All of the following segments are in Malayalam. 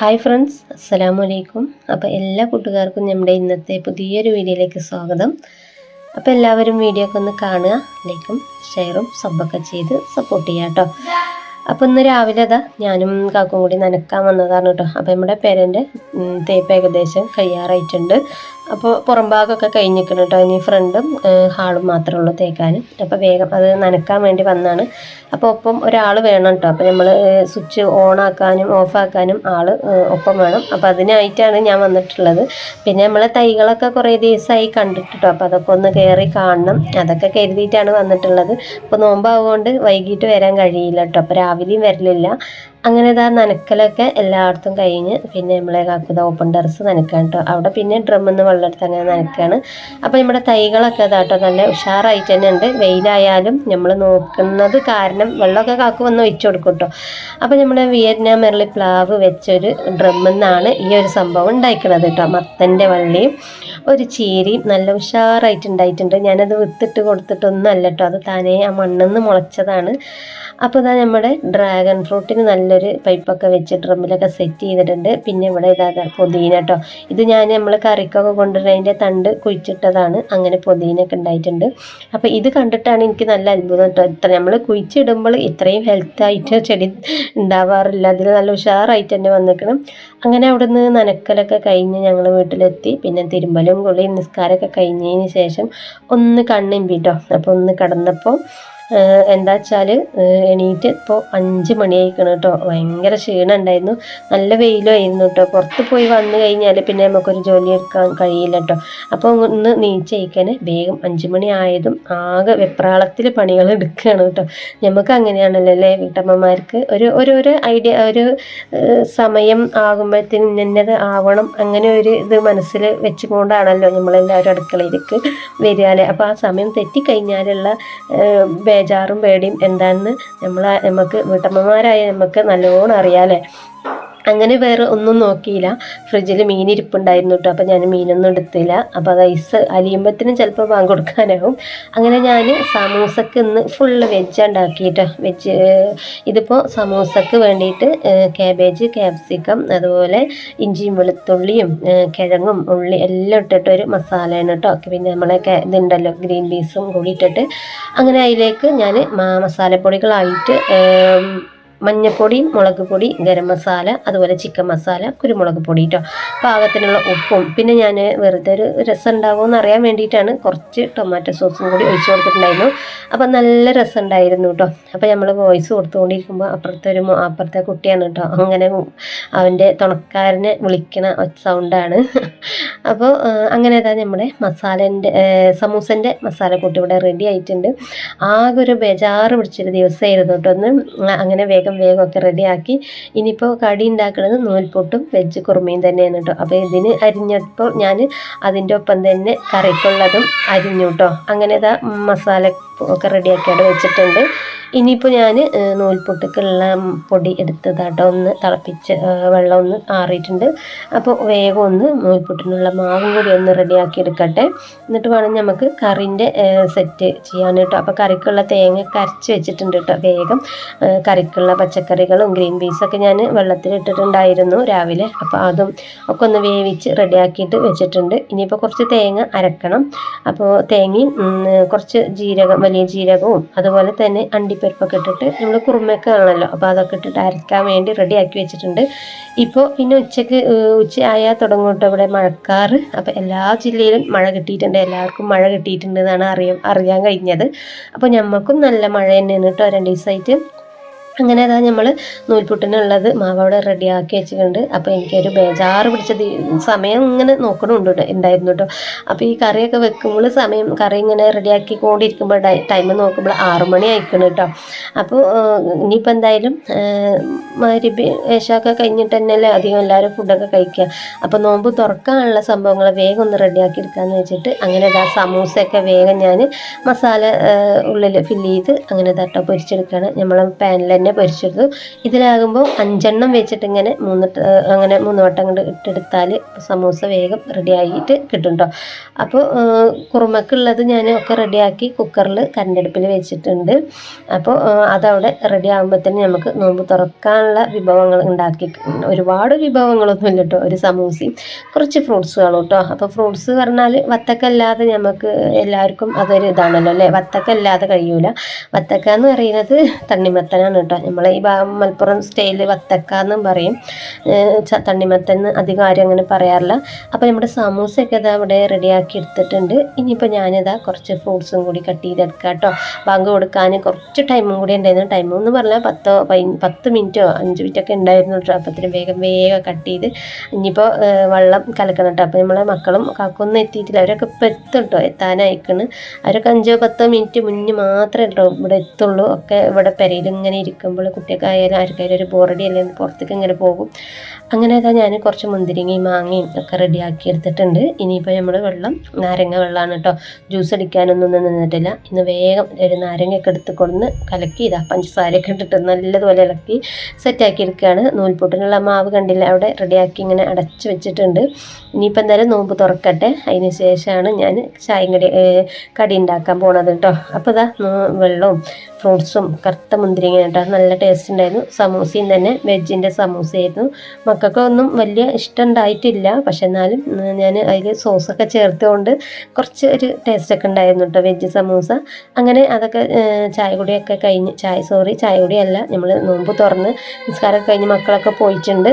ഹായ് ഫ്രണ്ട്സ് അസ്സലാമു അലൈക്കും അപ്പോൾ എല്ലാ കൂട്ടുകാർക്കും നമ്മുടെ ഇന്നത്തെ പുതിയൊരു വീഡിയോയിലേക്ക് സ്വാഗതം. അപ്പോൾ എല്ലാവരും വീഡിയോ ഒക്കെ ഒന്ന് കാണുക ലൈക്കും ഷെയറും സബ്ബൊക്കെ ചെയ്ത് സപ്പോർട്ട് ചെയ്യാം കേട്ടോ. അപ്പോൾ ഇന്ന് രാവിലെ അതാ ഞാനും കാക്കും കൂടി നനക്കാൻ വന്നതാണ് കേട്ടോ. അപ്പോൾ നമ്മുടെ പേരന്റെ തേപ്പ് ഏകദേശം കഴിയാറായിട്ടുണ്ട്. അപ്പോൾ പുറം ഭാഗമൊക്കെ കഴിഞ്ഞിരിക്കണം കേട്ടോ ഇനി ഫ്രണ്ടും ഹാളും മാത്രമേ ഉള്ളൂ തേക്കാൻ. അപ്പോൾ വേഗം അത് നനക്കാൻ വേണ്ടി വന്നാണ്. അപ്പോൾ ഒപ്പം ഒരാൾ വേണം കേട്ടോ അപ്പോൾ നമ്മൾ സ്വിച്ച് ഓൺ ആക്കാനും ഓഫ് ആക്കാനും ആൾ ഒപ്പം വേണം. അപ്പോൾ അതിനായിട്ടാണ് ഞാൻ വന്നിട്ടുള്ളത്. പിന്നെ നമ്മൾ തൈകളൊക്കെ കുറേ ദിവസമായി കണ്ടിട്ടോ അപ്പോൾ അതൊക്കെ ഒന്ന് കയറി കാണണം. അതൊക്കെ കരുതിയിട്ടാണ് വന്നിട്ടുള്ളത്. അപ്പോൾ നോമ്പാവുകൊണ്ട് വൈകിട്ട് വരാൻ കഴിയില്ല കേട്ടോ അപ്പോൾ രാവിലെയും വരലില്ല. അങ്ങനെ ഇതാ നനക്കലൊക്കെ എല്ലായിടത്തും കഴിഞ്ഞ് പിന്നെ നമ്മളെ കാക്കുത ഓപ്പൺ ടെറസ് നനക്കാൻ കേട്ടോ അവിടെ പിന്നെ ഡ്രമ്മെന്ന് വെള്ളം എടുത്ത് അങ്ങനെ നനക്കാണ്. അപ്പോൾ നമ്മുടെ തൈകളൊക്കെ ഇതാട്ടോ നല്ല ഉഷാറായിട്ട് തന്നെ ഉണ്ട്. വെയിലായാലും നമ്മൾ നോക്കുന്നത് കാരണം വെള്ളമൊക്കെ കാക്കു വന്ന് ഒഴിച്ചു കൊടുക്കും കേട്ടോ അപ്പോൾ നമ്മുടെ വിയറ്റ്നാം മെറലി പ്ലാവ് വെച്ചൊരു ഡ്രമ്മെന്നാണ് ഈ ഒരു സംഭവം ഉണ്ടായിക്കണത് കേട്ടോ മത്തന്റെ വള്ളിയും ഒരു ചീരയും നല്ല ഉഷാറായിട്ട് ഉണ്ടായിട്ടുണ്ട്. ഞാനത് വിത്തിട്ട് കൊടുത്തിട്ടൊന്നും അല്ല കേട്ടോ അത് താനേ ആ മണ്ണിൽ നിന്ന് മുളച്ചതാണ്. അപ്പോൾ ഇതാ നമ്മുടെ ഡ്രാഗൺ ഫ്രൂട്ടിന് നല്ലൊരു പൈപ്പൊക്കെ വെച്ച് ഡ്രമ്മിലൊക്കെ സെറ്റ് ചെയ്തിട്ടുണ്ട്. പിന്നെ ഇവിടെ ഇതാ പൊതീന കേട്ടോ ഇത് ഞാൻ നമ്മൾ കറിക്കൊക്കെ കൊണ്ടുവരുന്നതിന്റെ തണ്ട് കുഴിച്ചിട്ടതാണ്. അങ്ങനെ പൊതീനൊക്കെ ഉണ്ടായിട്ടുണ്ട്. അപ്പോൾ ഇത് കണ്ടിട്ടാണ് എനിക്ക് നല്ല അത്ഭുതം കേട്ടോ ഇത്ര നമ്മൾ കുഴിച്ചിടുമ്പോൾ ഇത്രയും ഹെൽത്തായിട്ട് ചെടി ഉണ്ടാവാറില്ല. അതിൽ നല്ല ഉഷാറായിട്ട് തന്നെ വന്നിരിക്കണം. അങ്ങനെ അവിടുന്ന് നനക്കലൊക്കെ കഴിഞ്ഞ് ഞങ്ങൾ വീട്ടിലെത്തി. പിന്നെ തിരുമ്പലും കുളിയും നിസ്കാരമൊക്കെ കഴിഞ്ഞതിന് ശേഷം ഒന്ന് കണ്ണിമ്പിട്ടോ അപ്പോൾ ഒന്ന് കടന്നപ്പോൾ എന്താ വെച്ചാൽ എണീറ്റ് ഇപ്പോൾ അഞ്ച് മണിയായിക്കണം കേട്ടോ ഭയങ്കര ക്ഷീണം ഉണ്ടായിരുന്നു. നല്ല വെയിലുമായിരുന്നു കേട്ടോ പുറത്ത് പോയി വന്നു കഴിഞ്ഞാൽ പിന്നെ നമുക്കൊരു ജോലി എടുക്കാൻ കഴിയില്ല കേട്ടോ അപ്പോൾ ഒന്ന് നീച്ചയക്കാൻ വേഗം അഞ്ച് മണി ആയതും ആകെ വെപ്രാളത്തിൽ പണികൾ എടുക്കുകയാണ് കേട്ടോ നമുക്ക് അങ്ങനെയാണല്ലോ അല്ലേ വീട്ടമ്മമാർക്ക്? ഒരു ഒരു ഐഡിയ ഒരു സമയം ആകുമ്പോഴത്തേനും ഇന്നത് ആവണം. അങ്ങനെ ഒരു ഇത് മനസ്സിൽ വെച്ചുകൊണ്ടാണല്ലോ നമ്മളെല്ലാവരും അടുക്കളയിലേക്ക് വരികയല്ലേ അപ്പോൾ ആ സമയം തെറ്റിക്കഴിഞ്ഞാലുള്ള ബേജാറും പേടിയും എന്താണെന്ന് നമ്മൾ നമുക്ക് വീട്ടമ്മമാരായ നമുക്ക് നല്ലോണം അറിയാമല്ലേ അങ്ങനെ വേറെ ഒന്നും നോക്കിയില്ല. ഫ്രിഡ്ജിൽ മീൻ ഇരിപ്പുണ്ടായിരുന്നു കേട്ടോ അപ്പോൾ ഞാൻ മീനൊന്നും എടുത്തില്ല. അപ്പോൾ അത് ഐസ് അലിയുമ്പത്തിനും ചിലപ്പോൾ ബാങ്ക് കൊടുക്കാനാവും. അങ്ങനെ ഞാൻ സമൂസക്ക് ഇന്ന് ഫുള്ള് വെജ് ഉണ്ടാക്കിയിട്ട്. വെജ് ഇതിപ്പോൾ സമൂസക്ക് വേണ്ടിയിട്ട് കാബേജ് ക്യാപ്സിക്കം അതുപോലെ ഇഞ്ചിയും വെളുത്തുള്ളിയും കിഴങ്ങും ഉള്ളി എല്ലാം ഇട്ടിട്ട് ഒരു മസാലയാണ് കേട്ടോ പിന്നെ നമ്മളെ ഇതുണ്ടല്ലോ ഗ്രീൻ പീസും കൂടി ഇട്ടിട്ട്. അങ്ങനെ അതിലേക്ക് ഞാൻ മസാലപ്പൊടികളായിട്ട് മഞ്ഞൾപ്പൊടി മുളക് പൊടി ഗരം മസാല അതുപോലെ ചിക്കൻ മസാല കുരുമുളക് പൊടി കേട്ടോ പാകത്തിനുള്ള ഉപ്പും. പിന്നെ ഞാൻ വെറുതെ ഒരു രസം ഉണ്ടാകുമെന്ന് അറിയാൻ വേണ്ടിയിട്ടാണ് കുറച്ച് ടൊമാറ്റോ സോസും കൂടി ഒഴിച്ചു കൊടുത്തിട്ടുണ്ടായിരുന്നു. അപ്പം നല്ല രസം ഉണ്ടായിരുന്നു കേട്ടോ അപ്പം നമ്മൾ വോയിസ് കൊടുത്തുകൊണ്ടിരിക്കുമ്പോൾ അപ്പുറത്തെ ഒരു അപ്പുറത്തെ കുട്ടിയാണ് കേട്ടോ അങ്ങനെ അവന്റെ തുണക്കാരനെ വിളിക്കണ സൗണ്ടാണ്. അപ്പോൾ അങ്ങനെ അതാ നമ്മുടെ മസാലന്റെ സമൂസന്റെ മസാലക്കൂട്ട് ഇവിടെ റെഡി ആയിട്ടുണ്ട്. ആകെ ഒരു ബേജാറ് പിടിച്ചൊരു ദിവസമായിരുന്നു കേട്ടോ ഒന്ന് അങ്ങനെ വേഗം വേഗം വേഗമൊക്കെ റെഡിയാക്കി. ഇനിയിപ്പോൾ കടി ഉണ്ടാക്കുന്നത് നൂൽപൊട്ടും വെജ് കുറുമയും തന്നെയാണ് കേട്ടോ. അപ്പോൾ ഇതിന് അരിഞ്ഞപ്പോൾ ഞാൻ അതിന്റെ ഒപ്പം തന്നെ കറിക്കുള്ളതും അരിഞ്ഞു കേട്ടോ. അങ്ങനെ ഇതാ മസാല ഒക്കെ റെഡിയാക്കിയിട്ട് വെച്ചിട്ടുണ്ട്. ഇനിയിപ്പോൾ ഞാൻ നൂൽപൊട്ടുക്കുള്ള പൊടി എടുത്തതാട്ടോ. ഒന്ന് തിളപ്പിച്ച് വെള്ളം ഒന്ന് ആറിയിട്ടുണ്ട്. അപ്പോൾ വേഗം ഒന്ന് നൂൽപൊട്ടിനുള്ള മാവും കൂടി ഒന്ന് റെഡിയാക്കി എടുക്കട്ടെ എന്നിട്ട് വേണം നമുക്ക് കറിന്റെ സെറ്റ് ചെയ്യാൻ കേട്ടോ അപ്പോൾ കറിക്കുള്ള തേങ്ങ കരച്ച് വെച്ചിട്ടുണ്ട് കേട്ടോ വേഗം. കറിക്കുള്ള പച്ചക്കറികളും ഗ്രീൻ പീസൊക്കെ ഞാൻ വെള്ളത്തിലിട്ടിട്ടുണ്ടായിരുന്നു രാവിലെ. അപ്പോൾ അതും ഒക്കെ ഒന്ന് വേവിച്ച് റെഡിയാക്കിയിട്ട് വെച്ചിട്ടുണ്ട്. ഇനിയിപ്പോൾ കുറച്ച് തേങ്ങ അരക്കണം. അപ്പോൾ തേങ്ങയും കുറച്ച് ജീരകം വലിയ ജീരകവും അതുപോലെ തന്നെ അണ്ടിപ്പരിപ്പൊക്കെ ഇട്ടിട്ട് നമ്മൾ കുറുമയൊക്കെ ആണല്ലോ അപ്പോൾ അതൊക്കെ ഇട്ടിട്ട് അരക്കാൻ വേണ്ടി റെഡിയാക്കി വെച്ചിട്ടുണ്ട്. ഇപ്പോൾ പിന്നെ ഉച്ചയ്ക്ക് ഉച്ച ആയാൽ തുടങ്ങും ഇവിടെ മഴക്കാറ്. അപ്പോൾ എല്ലാ ജില്ലയിലും മഴ കിട്ടിയിട്ടുണ്ട്. എല്ലാവർക്കും മഴ കിട്ടിയിട്ടുണ്ട് എന്നാണ് അറിയാൻ അറിയാൻ കഴിഞ്ഞത്. അപ്പോൾ ഞമ്മക്കും നല്ല മഴ തന്നെയാണ് കേട്ടോ രണ്ട് ദിവസമായിട്ട് അങ്ങനെ അതാ നമ്മൾ നൂൽപുട്ടിനുള്ളത് മാവോടെ റെഡി റെഡിയാക്കി വെച്ചിട്ടുണ്ട്. അപ്പോൾ എനിക്കൊരു ബേജാറ് പിടിച്ച സമയം ഇങ്ങനെ നോക്കണമുണ്ട് ഉണ്ടായിരുന്നു കേട്ടോ അപ്പോൾ ഈ കറിയൊക്കെ വെക്കുമ്പോൾ സമയം കറി ഇങ്ങനെ റെഡിയാക്കി കൊണ്ടിരിക്കുമ്പോൾ ടൈം നോക്കുമ്പോൾ ആറു മണി ആയിക്കണം കേട്ടോ അപ്പോൾ ഇനിയിപ്പോൾ എന്തായാലും മാരി വേഷമൊക്കെ കഴിഞ്ഞിട്ട് തന്നെയല്ലേ അധികം എല്ലാവരും ഫുഡൊക്കെ കഴിക്കുക അപ്പോൾ നോമ്പ് തുറക്കാനുള്ള സംഭവങ്ങൾ വേഗം ഒന്ന് റെഡിയാക്കി എടുക്കാമെന്ന് വെച്ചിട്ട് അങ്ങനെ ഇതാ സമൂസയൊക്കെ വേഗം ഞാൻ മസാല ഉള്ളിൽ ഫില്ല് ചെയ്ത് അങ്ങനെ ഇതാട്ടോ പൊരിച്ചെടുക്കുകയാണ് നമ്മൾ പാനിൽ തന്നെ തന്നെ പൊരിച്ചെടുത്തു ഇതിലാകുമ്പോൾ അഞ്ചെണ്ണം വെച്ചിട്ട് ഇങ്ങനെ മൂന്ന് അങ്ങനെ മൂന്ന് വട്ടം കൊണ്ട് ഇട്ടെടുത്താൽ സമൂസ വേഗം റെഡി ആയിട്ട് കിട്ടും കേട്ടോ അപ്പോൾ കുറുമക്കുള്ളത് ഞാൻ ഒക്കെ റെഡിയാക്കി കുക്കറിൽ കരണ്ടടുപ്പിൽ വെച്ചിട്ടുണ്ട്. അപ്പോൾ അതവിടെ റെഡി ആകുമ്പോഴത്തേന് നമുക്ക് നോമ്പ് തുറക്കാനുള്ള വിഭവങ്ങൾ ഉണ്ടാക്കി ഒരുപാട് വിഭവങ്ങളൊന്നും ഇല്ല കേട്ടോ ഒരു സമൂസയും കുറച്ച് ഫ്രൂട്ട്സുകളും കേട്ടോ അപ്പോൾ ഫ്രൂട്ട്സ് പറഞ്ഞാൽ വത്തക്കല്ലാതെ നമുക്ക് എല്ലാവർക്കും അതൊരു ഇതാണല്ലോ അല്ലേ? വത്തക്കല്ലാതെ കഴിയൂല. വത്തക്ക എന്ന് പറയുന്നത് തണ്ണിമത്തനാണ് കേട്ടോ നമ്മളെ ഈ മലപ്പുറം സ്റ്റൈലിൽ വത്തക്ക എന്നും പറയും. എന്ന് അധികം ആരും അങ്ങനെ പറയാറില്ല. അപ്പോൾ നമ്മുടെ സമൂസയൊക്കെ ഇതാ ഇവിടെ റെഡിയാക്കി എടുത്തിട്ടുണ്ട്. ഇനിയിപ്പോൾ ഞാനിതാ കുറച്ച് ഫ്രൂട്ട്സും കൂടി കട്ട് ചെയ്തെടുക്കാം കേട്ടോ. ബാങ്ക് കൊടുക്കാൻ കുറച്ച് ടൈമും കൂടി ഉണ്ടായിരുന്നു. ടൈം എന്ന് പറഞ്ഞാൽ പത്തോ പത്ത് മിനിറ്റോ അഞ്ച് മിനിറ്റൊക്കെ ഉണ്ടായിരുന്നു കേട്ടോ. അപ്പത്തിന് വേഗം വേഗം കട്ട് ചെയ്ത് ഇനിയിപ്പോൾ വെള്ളം കലക്കണം കേട്ടോ. അപ്പോൾ നമ്മളെ മക്കളും കാക്കൊന്നും എത്തിയിട്ടില്ല. അവരൊക്കെ ഇപ്പോൾ എത്തും കേട്ടോ. എത്താനായിക്കണ്. അവരൊക്കെ അഞ്ചോ പത്തോ മിനിറ്റ് മുന്നേ മാത്രമേ കേട്ടോ ഇവിടെ എത്തുള്ളൂ. ഒക്കെ ഇവിടെ പെരയിൽ ഇങ്ങനെ ഇരിക്കുമ്പോൾ കുട്ടിയൊക്കെയായാലും ആർക്കായാലും ഒരു ബോറടി അല്ലെങ്കിൽ പുറത്തേക്ക് ഇങ്ങനെ പോകും. അങ്ങനെ അതാ ഞാൻ കുറച്ച് മുന്തിരിങ്ങയും മാങ്ങയും ഒക്കെ റെഡിയാക്കി എടുത്തിട്ടുണ്ട്. ഇനിയിപ്പോൾ നമ്മൾ വെള്ളം നാരങ്ങ വെള്ളമാണ് കേട്ടോ ജ്യൂസ് അടിക്കാനൊന്നും നിന്നിട്ടില്ല. ഇന്ന് വേഗം ഒരു നാരങ്ങയൊക്കെ എടുത്ത് കൊടുന്ന് കലക്കി ഇതാ പഞ്ചസാരയൊക്കെ ഇട്ടിട്ട് നല്ലതുപോലെ ഇളക്കി സെറ്റാക്കി എടുക്കുകയാണ്. നൂൽപൂട്ടിനുള്ള മാവ് കണ്ടില്ല? അവിടെ റെഡിയാക്കി ഇങ്ങനെ അടച്ചു വെച്ചിട്ടുണ്ട്. ഇനിയിപ്പോൾ എന്തായാലും നോമ്പ് തുറക്കട്ടെ. അതിന് ശേഷമാണ് ഞാൻ ചായയും കടി കടി ഉണ്ടാക്കാൻ പോണത് കേട്ടോ അപ്പോൾ ഇതാ വെള്ളവും ഫ്രൂട്ട്സും കറുത്ത മുന്തിരിങ്ങ കേട്ടോ നല്ല ടേസ്റ്റ് ഉണ്ടായിരുന്നു സമൂസയും തന്നെ വെജിന്റെ സമൂസയായിരുന്നു. മക്കൾക്കൊന്നും വലിയ ഇഷ്ടം ഉണ്ടായിട്ടില്ല പക്ഷെ എന്നാലും ഞാൻ അതിൽ സോസൊക്കെ ചേർത്തുകൊണ്ട് കുറച്ച് ഒരു ടേസ്റ്റൊക്കെ ഉണ്ടായിരുന്നു കേട്ടോ വെജ് സമൂസ. അങ്ങനെ അതൊക്കെ ചായ കുടിയൊക്കെ കഴിഞ്ഞ് ചായ സോറി ചായ കുടിയല്ല നമ്മൾ നോമ്പ് തുറന്ന് നിസ്കാരമൊക്കെ കഴിഞ്ഞ് മക്കളൊക്കെ പോയിട്ടുണ്ട്.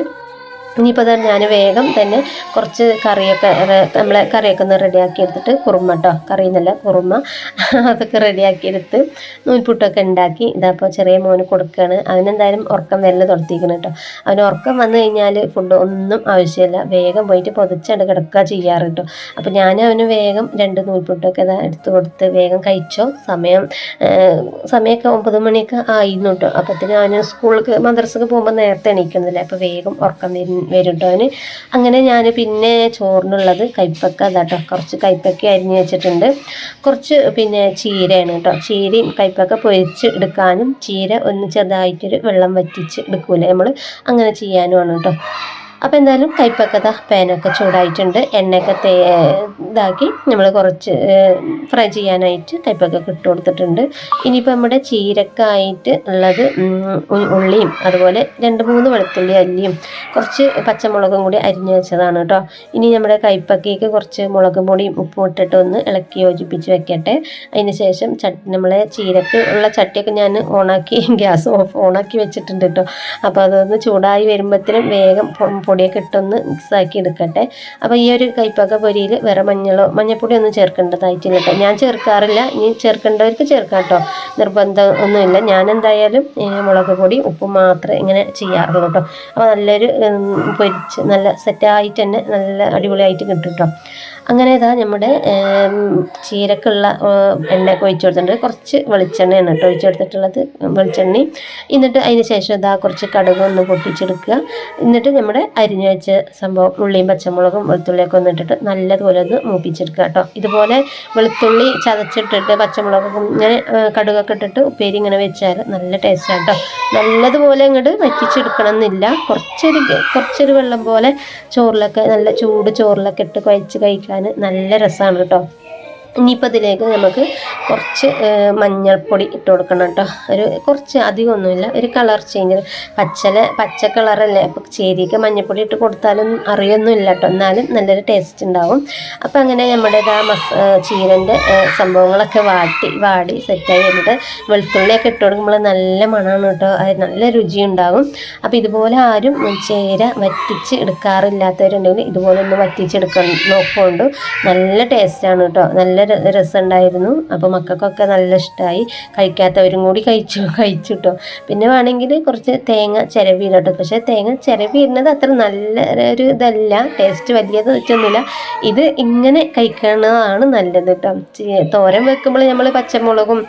ഇനിയിപ്പോൾ അതാണ് ഞാൻ വേഗം തന്നെ കുറച്ച് കറിയൊക്കെ നമ്മളെ കറിയൊക്കെ ഒന്ന് റെഡിയാക്കി എടുത്തിട്ട് കുറുമ കേട്ടോ കറി എന്നല്ല കുറുമ. അതൊക്കെ റെഡിയാക്കി എടുത്ത് നൂൽപുട്ടൊക്കെ ഉണ്ടാക്കി ഇതപ്പോൾ ചെറിയ മോന് കൊടുക്കുകയാണ് അവനെന്തായാലും ഉറക്കം വരൽ തുടത്തിക്കണം കേട്ടോ അവന് ഉറക്കം വന്നു കഴിഞ്ഞാൽ ഫുഡ് ഒന്നും ആവശ്യമില്ല വേഗം പോയിട്ട് പൊതിച്ചണ്ട് കിടക്കുക ചെയ്യാറ് കേട്ടോ അപ്പോൾ ഞാൻ അവന് വേഗം രണ്ട് നൂൽപുട്ടൊക്കെ ഇതാ എടുത്ത് കൊടുത്ത് വേഗം കഴിച്ചോ. സമയം സമയമൊക്കെ ഒമ്പത് മണിയൊക്കെ ആയിരുന്നു കേട്ടോ അപ്പത്തിന് അവന് സ്കൂളിലേക്ക് മദ്രസക്ക് പോകുമ്പോൾ നേരത്തെ എണീക്കുന്നില്ല. അപ്പോൾ വേഗം ഉറക്കം വരും വരും കേട്ടോ അങ്ങനെ ഞാൻ പിന്നെ ചോറിനുള്ളത് കൈപ്പക്ക അതാട്ടോ കുറച്ച് കൈപ്പക്ക അരിഞ്ഞ് വെച്ചിട്ടുണ്ട്. കുറച്ച് പിന്നെ ചീരയാണ് കേട്ടോ ചീരയും കൈപ്പക്ക പൊരിച്ച് എടുക്കാനും ചീര ഒന്ന് ചെറുതായിട്ടൊരു വെള്ളം വറ്റിച്ച് എടുക്കൂലേ നമ്മൾ അങ്ങനെ ചെയ്യാനുമാണ് കേട്ടോ അപ്പോൾ എന്തായാലും കൈപ്പക്കത പാനൊക്കെ ചൂടായിട്ടുണ്ട്. എണ്ണയൊക്കെ തേ ഇതാക്കി നമ്മൾ കുറച്ച് ഫ്രൈ ചെയ്യാനായിട്ട് കൈപ്പക്കൊക്കെ ഇട്ട് കൊടുത്തിട്ടുണ്ട്. ഇനിയിപ്പോൾ നമ്മുടെ ചീരക്കായിട്ട് ഉള്ളത് ഉള്ളിയും അതുപോലെ രണ്ട് മൂന്ന് വെളുത്തുള്ളി അല്ലിയും കുറച്ച് പച്ചമുളകും കൂടി അരിഞ്ഞു വെച്ചതാണ് കേട്ടോ ഇനി നമ്മുടെ കൈപ്പക്കയ്ക്ക് കുറച്ച് മുളക് പൊടിയും ഉപ്പും ഇട്ടിട്ട് ഒന്ന് ഇളക്കി യോജിപ്പിച്ച് വെക്കട്ടെ. അതിന് ശേഷം ചട്ടി നമ്മളെ ചീരക്ക് ഉള്ള ചട്ടിയൊക്കെ ഞാൻ ഓണാക്കി ഗ്യാസ് ഓഫ് ഓണാക്കി വെച്ചിട്ടുണ്ട് കേട്ടോ അപ്പോൾ അതൊന്ന് ചൂടായി വരുമ്പോഴത്തേനും വേഗം പൊടിയൊക്കെ ഇട്ടൊന്ന് മിക്സാക്കി എടുക്കട്ടെ. അപ്പോൾ ഈ ഒരു കൈപ്പക്ക പൊരിയിൽ വേറെ മഞ്ഞളോ മഞ്ഞപ്പൊടി ഒന്നും ചേർക്കേണ്ടതായിട്ടില്ല കേട്ടോ. ഞാൻ ചേർക്കാറില്ല. ഇനി ചേർക്കേണ്ടവർക്ക് ചേർക്കാം കേട്ടോ. നിർബന്ധം ഒന്നുമില്ല. ഏ, മുളക് പൊടി ഉപ്പ് മാത്രമേ ഇങ്ങനെ ചെയ്യാറുള്ളൂ കേട്ടോ. അപ്പോൾ നല്ലൊരു പൊരിച്ച് നല്ല സെറ്റായിട്ട് തന്നെ നല്ല അടിപൊളിയായിട്ട് കിട്ടും കേട്ടോ. അങ്ങനെ ഇതാ നമ്മുടെ ചീരക്കുള്ള എണ്ണ ഒഴിച്ചു കൊടുത്തിട്ടുണ്ട്. കുറച്ച് വെളിച്ചെണ്ണയാണ് കേട്ടോ ഒഴിച്ചു കൊടുത്തിട്ടുള്ളത്. വെളിച്ചെണ്ണ എന്നിട്ട് അതിന് ശേഷം ഇതാ കുറച്ച് കടുക് ഒന്ന് പൊട്ടിച്ചെടുക്കുക. എന്നിട്ട് നമ്മുടെ അരിഞ്ഞു വെച്ച സംഭവം ഉള്ളിയും പച്ചമുളകും വെളുത്തുള്ളിയൊക്കെ ഒന്ന് ഇട്ടിട്ട് നല്ലതുപോലെ ഒന്ന് മൂപ്പിച്ചെടുക്കുക കേട്ടോ. ഇതുപോലെ വെളുത്തുള്ളി ചതച്ചിട്ടിട്ട് പച്ചമുളകും ഇങ്ങനെ കടുകൊക്കെ ഇട്ടിട്ട് ഉപ്പേരി ഇങ്ങനെ വെച്ചാൽ നല്ല ടേസ്റ്റാണ് കേട്ടോ. നല്ലതുപോലെ അങ്ങോട്ട് വറ്റിച്ചെടുക്കണം എന്നില്ല കുറച്ചൊരു കുറച്ചൊരു വെള്ളം പോലെ ചോറിലൊക്കെ നല്ല ചൂട് ചോറിലൊക്കെ ഇട്ട് കുഴച്ച് കഴിക്കാൻ നല്ല രസമാണ് കേട്ടോ. ഇനിയിപ്പോൾ ഇതിലേക്ക് നമുക്ക് കുറച്ച് മഞ്ഞൾപ്പൊടി ഇട്ട് കൊടുക്കണം കേട്ടോ. ഒരു കുറച്ച് അധികമൊന്നുമില്ല. ഒരു കളർ ചേഞ്ച് പച്ചല പച്ച കളറല്ലേ? അപ്പോൾ ചേരിക്ക് മഞ്ഞൾപ്പൊടി ഇട്ട് കൊടുത്താലും അറിയൊന്നുമില്ല കേട്ടോ. എന്നാലും നല്ലൊരു ടേസ്റ്റ് ഉണ്ടാവും. അപ്പോൾ അങ്ങനെ നമ്മുടെ ഇതാ മസ ചീരന്റെ സംഭവങ്ങളൊക്കെ വാട്ടി വാടി സെറ്റായി എന്നിട്ട് വെളുത്തുള്ളിയൊക്കെ ഇട്ട് കൊടുക്കുമ്പോൾ നല്ല മണമാണ് കേട്ടോ. നല്ല രുചി ഉണ്ടാകും അപ്പോൾ ഇതുപോലെ ആരും ചേര വറ്റിച്ച് എടുക്കാറില്ലാത്തവരുണ്ടെങ്കിൽ ഇതുപോലെ ഒന്ന് വറ്റിച്ചെടുക്കാൻ നോക്കുകൊണ്ട് നല്ല ടേസ്റ്റാണ് കേട്ടോ. നല്ല രസമുണ്ടായിരുന്നു. അപ്പോൾ മക്കൾക്കൊക്കെ നല്ല ഇഷ്ടമായി കഴിക്കാത്തവരും കൂടി കഴിച്ചു കഴിച്ചു കേട്ടോ പിന്നെ വേണമെങ്കിൽ കുറച്ച് തേങ്ങ ചിരവിയിലോട്ട്. പക്ഷേ തേങ്ങ ചിരവിയിടുന്നത് അത്ര നല്ല ഒരു ഇതല്ല. ടേസ്റ്റ് വലിയത് വെച്ചൊന്നുമില്ല. ഇത് ഇങ്ങനെ കഴിക്കുന്നതാണ് നല്ലത് കേട്ടോ. തോരൻ വെക്കുമ്പോൾ നമ്മൾ പച്ചമുളകും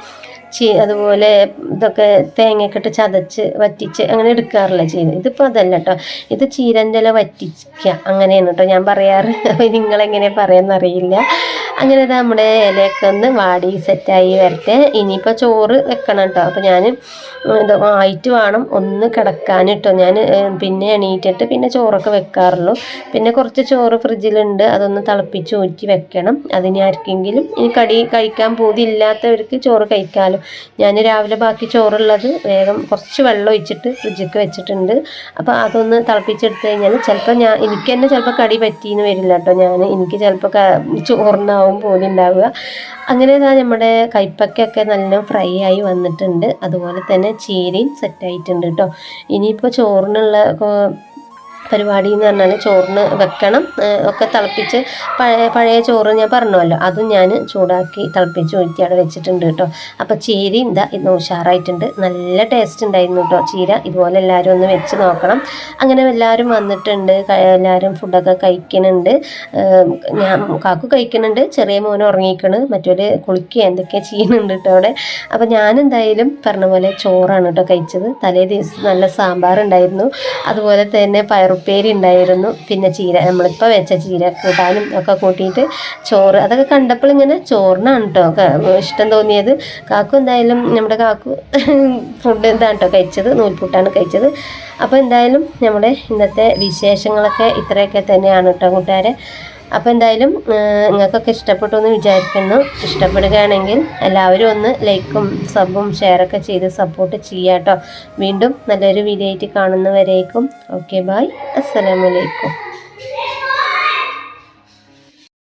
ചീ അതുപോലെ ഇതൊക്കെ തേങ്ങയൊക്കെ ഇട്ട് ചതച്ച് വറ്റിച്ച് അങ്ങനെ എടുക്കാറില്ല ചെയ്യുന്നത് ഇതിപ്പോൾ അതല്ല കേട്ടോ. ഇത് ചീരന്റെ ഇല വറ്റിക്കുക അങ്ങനെയാണ് കേട്ടോ ഞാൻ പറയാറ്. നിങ്ങളെങ്ങനെ പറയാമെന്നറിയില്ല അങ്ങനെ നമ്മുടെ ഇലയൊക്കെ ഒന്ന് വാടി സെറ്റായി വരട്ടെ. ഇനിയിപ്പോൾ ചോറ് വെക്കണം കേട്ടോ അപ്പോൾ ഞാൻ ഇത് ആയിട്ട് വേണം ഒന്ന് കിടക്കാൻ കേട്ടോ ഞാൻ പിന്നെ എണീറ്റിട്ട് പിന്നെ ചോറൊക്കെ വെക്കാറുള്ളൂ. പിന്നെ കുറച്ച് ചോറ് ഫ്രിഡ്ജിലുണ്ട്. അതൊന്ന് തിളപ്പിച്ച് ഊറ്റി വെക്കണം. അതിന് ആർക്കെങ്കിലും ഇനി കടി കഴിക്കാൻ പൂതിയില്ലാത്തവർക്ക് ചോറ് കഴിക്കാമല്ലോ ഞാൻ രാവിലെ ബാക്കി ചോറുള്ളത് വേഗം കുറച്ച് വെള്ളം ഒഴിച്ചിട്ട് ഫ്രിഡ്ജിൽ വെച്ചിട്ടുണ്ട്. അപ്പോൾ അതൊന്ന് തിളപ്പിച്ചെടുത്ത് കഴിഞ്ഞാൽ ചിലപ്പോൾ ഞാൻ എനിക്ക് തന്നെ ചിലപ്പോൾ കടി പറ്റിയെന്ന് വരില്ല കേട്ടോ ഞാൻ എനിക്ക് ചിലപ്പോൾ ചോറിനാവും പോലും ഉണ്ടാവുക അങ്ങനെ നമ്മുടെ കൈപ്പക്കൊക്കെ നല്ല ഫ്രൈ ആയി വന്നിട്ടുണ്ട്. അതുപോലെ തന്നെ ചീരയും സെറ്റായിട്ടുണ്ട് കേട്ടോ ഇനിയിപ്പോൾ ചോറിനുള്ള പരിപാടി എന്ന് പറഞ്ഞാൽ ചോറിന് വെക്കണം ഒക്കെ തിളപ്പിച്ച് പഴയ പഴയ ചോറ് ഞാൻ പറഞ്ഞുവല്ലോ അതും ഞാൻ ചൂടാക്കി തിളപ്പിച്ച് ഊറ്റി അവിടെ വെച്ചിട്ടുണ്ട് കേട്ടോ. അപ്പോൾ ചീരയും ഇതാ ഇന്ന് ഉഷാറായിട്ടുണ്ട്. നല്ല ടേസ്റ്റ് ഉണ്ടായിരുന്നു കേട്ടോ ചീര. ഇതുപോലെ എല്ലാവരും ഒന്ന് വെച്ച് നോക്കണം. അങ്ങനെ എല്ലാവരും വന്നിട്ടുണ്ട് എല്ലാവരും ഫുഡൊക്കെ കഴിക്കുന്നുണ്ട്. ഞാൻ കാക്കു കഴിക്കുന്നുണ്ട് ചെറിയ മോൻ ഉറങ്ങിക്കണ് മറ്റൊരു കുളിക്കുക എന്തൊക്കെയാ ചെയ്യുന്നുണ്ട് കേട്ടോ അവിടെ. അപ്പോൾ ഞാൻ എന്തായാലും പറഞ്ഞ പോലെ ചോറാണ് കേട്ടോ കഴിച്ചത്. തലേ ദിവസം നല്ല സാമ്പാർ ഉണ്ടായിരുന്നു അതുപോലെ തന്നെ പയറുപ്പേരി ഉണ്ടായിരുന്നു പിന്നെ ചീര നമ്മളിപ്പോൾ വെച്ച ചീര കൂട്ടാനും ഒക്കെ കൂട്ടിയിട്ട് ചോറ് അതൊക്കെ കണ്ടപ്പോൾ ഇങ്ങനെ ചോറിനാണ് കേട്ടോ ഇഷ്ടം തോന്നിയത്. കാക്കു എന്തായാലും നമ്മുടെ കാക്കു ഫുഡ് എന്താണ് കേട്ടോ കഴിച്ചത് നൂൽപുട്ടാണ് കഴിച്ചത്. അപ്പോൾ എന്തായാലും നമ്മുടെ ഇന്നത്തെ വിശേഷങ്ങളൊക്കെ ഇത്രയൊക്കെ തന്നെയാണ് കേട്ടോ കൂട്ടുകാരെ. അപ്പോൾ എന്തായാലും നിങ്ങൾക്കൊക്കെ ഇഷ്ടപ്പെട്ടു എന്ന് വിചാരിക്കുന്നു. ഇഷ്ടപ്പെടുകയാണെങ്കിൽ എല്ലാവരും ഒന്ന് ലൈക്കും സബും ഷെയറൊക്കെ ചെയ്ത് സപ്പോർട്ട് ചെയ്യാം കേട്ടോ. വീണ്ടും നല്ലൊരു വീഡിയോ ആയിട്ട് കാണുന്നവരേക്കും. ഓക്കെ ബായ് അസ്സലാമലൈക്കും